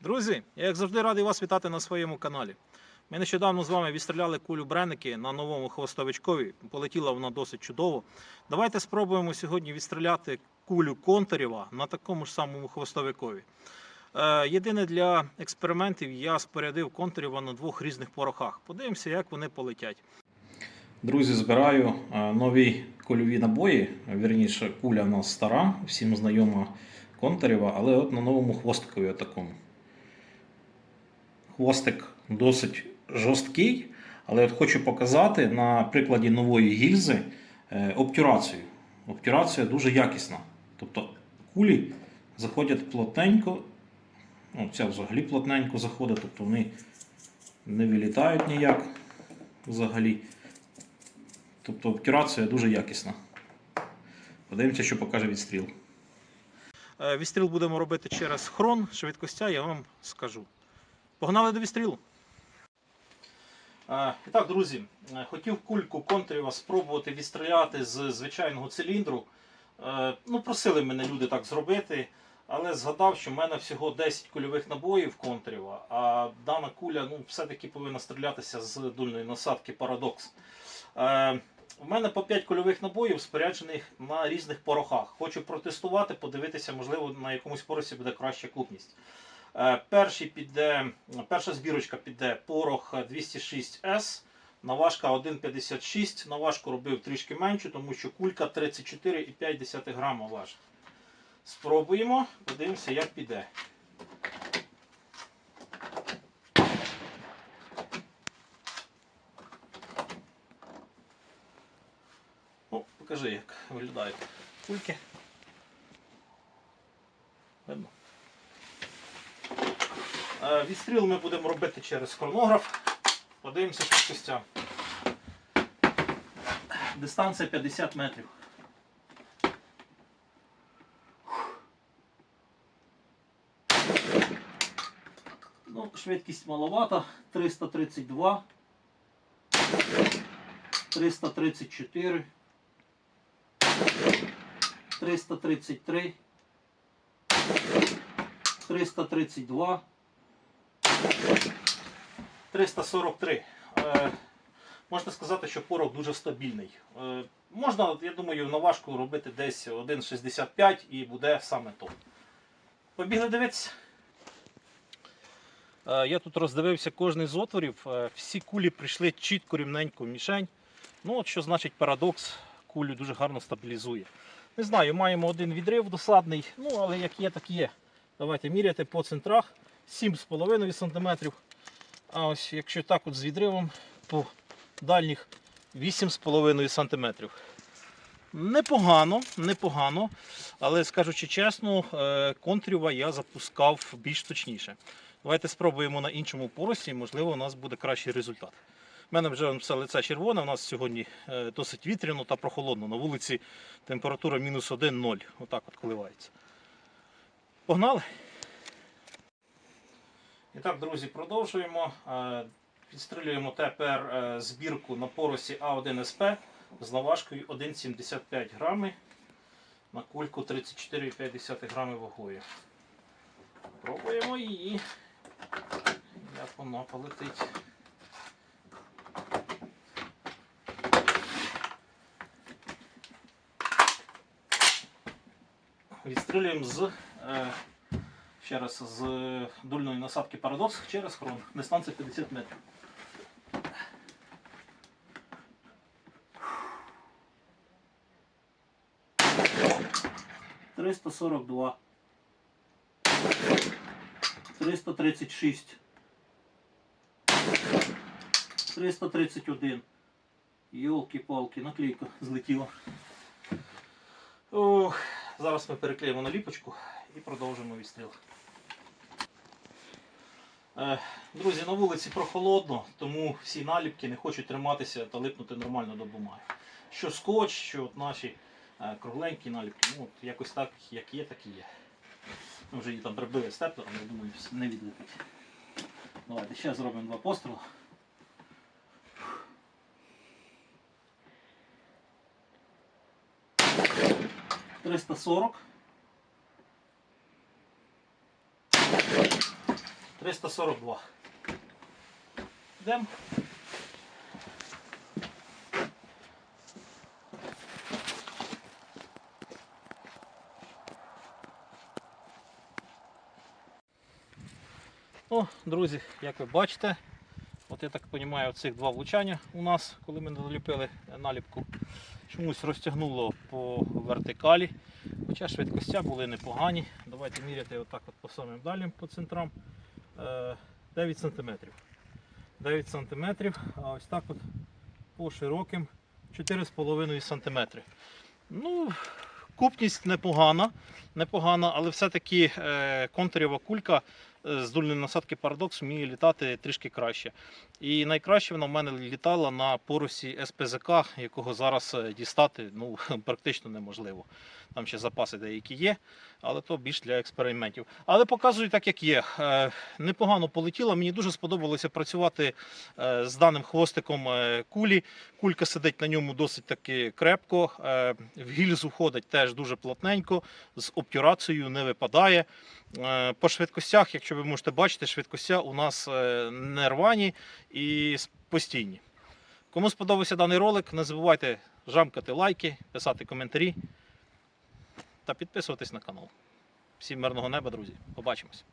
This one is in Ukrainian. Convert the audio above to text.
Друзі, я як завжди радий вас вітати на своєму каналі. Ми нещодавно з вами відстріляли кулю Бренники на новому хвостовичкові. Полетіла вона досить чудово. Давайте спробуємо сьогодні відстріляти кулю Контарєва на такому ж самому хвостовикові. Е, Єдине для експериментів я спорядив Контарєва на двох різних порохах. Подивимося, як вони полетять. Друзі, збираю е, нові кульові набої. Вірніше, куля в нас стара, всім знайома Контарєва, але от на новому хвостикові такому. Хвостик досить жорсткий, але от хочу показати на прикладі нової гільзи е, обтюрацію. Обтюрація дуже якісна. Тобто кулі заходять плотненько, ну, ця взагалі плотненько заходить, тобто вони не вилітають ніяк взагалі. Тобто обтюрація дуже якісна. Подивимося, що покаже відстріл. Е, Відстріл будемо робити через хрон, швидкостя я вам скажу. Погнали до відстрілу. Е, І так, друзі, е, хотів кульку контріва спробувати відстріляти з звичайного циліндру. Е, Ну, просили мене люди так зробити, але згадав, що в мене всього 10 кульових набоїв контріва, а дана куля ну, все-таки повинна стрілятися з дульної насадки. Е, У мене по 5 кульових набоїв споряджених на різних порохах. Хочу протестувати, подивитися, можливо, на якомусь поросі буде краща купність. Е, Перший піде, перша збірочка піде порох 206S. Наважка 1,56. Наважку робив трішки меншу, тому що кулька 34,5 грама важить. Спробуємо, подивимося, як піде. О, покажи, як виглядають кульки. Видно. Е, Відстріл ми будемо робити через хронограф. Подивимося швидкостя. Дистанція 50 метрів. Ну, швидкість маловата. 332. 334. 333. 332. 343. Е, можна сказати, що порох дуже стабільний. Е, можна, я думаю, на важку робити десь 1,65 і буде саме то. Побігли дивитися. Е, я тут роздивився кожний з отворів. Всі кулі прийшли чітко рівненько в мішень. Ну, от що значить парадокс, кулю дуже гарно стабілізує. Не знаю, маємо один відрив досадний, ну але як є, так є. Давайте міряти по центрах 7,5 см. А ось якщо так от з відривом по дальніх 8,5 см. Непогано, непогано, але скажучи чесно, е, контрюва я запускав більш точніше. Давайте спробуємо на іншому поросі, можливо, у нас буде кращий результат. У мене вже все лице червоне, у нас сьогодні е, досить вітряно та прохолодно. На вулиці температура мінус 1-0. Отак от коливається. Погнали! І так, друзі, продовжуємо. Е, Підстрілюємо тепер е, збірку на поросі А1СП з наважкою 1,75 грами на кульку 34,5 грами вагою. Пробуємо її. Як вона полетить. Відстрілюємо з е, ще раз з дульної насадки парадокс через хрон. Дистанція 50 метрів. Триста сорок два. Триста тридцять шість. Триста тридцять один. Йолки-палки, наклейка злетіла. Ох, зараз ми переклеїмо наліпочку і продовжимо відстріл. Е, Друзі, на вулиці прохолодно, тому всі наліпки не хочуть триматися та липнути нормально до бумаги. Що скотч, що от наші е, кругленькі наліпки, ну от якось так, як є, так і є. Ми вже її там прибили степлером, я думаю, не відлипить. Давайте ще зробимо два постріли. Триста сорок. 342. Йдемо. О, друзі, як ви бачите, от я так розумію, цих два влучання у нас, коли ми наліпили наліпку, чомусь розтягнуло по вертикалі. Хоча швидкостя були непогані. Давайте міряти отак от по самим дальнім по центрам. Е, 9 см. 9 см, а ось так от по широким 4,5 см. Ну, купність непогана, непогана, але все-таки е, контурєва кулька е, з дульної насадки парадокс вміє літати трішки краще. І найкраще вона в мене літала на порусі СПЗК, якого зараз е, дістати ну, практично неможливо. Там ще запаси деякі є, але то більш для експериментів. Але показую так, як є. Непогано полетіло. Мені дуже сподобалося працювати з даним хвостиком кулі. Кулька сидить на ньому досить таки крепко. В гільзу ходить теж дуже плотненько, з обтюрацією не випадає. Е, По швидкостях, якщо ви можете бачити, швидкостя у нас е, не рвані і постійні. Кому сподобався даний ролик, не забувайте жамкати лайки, писати коментарі та підписуватись на канал. Всім мирного неба, друзі. Побачимось.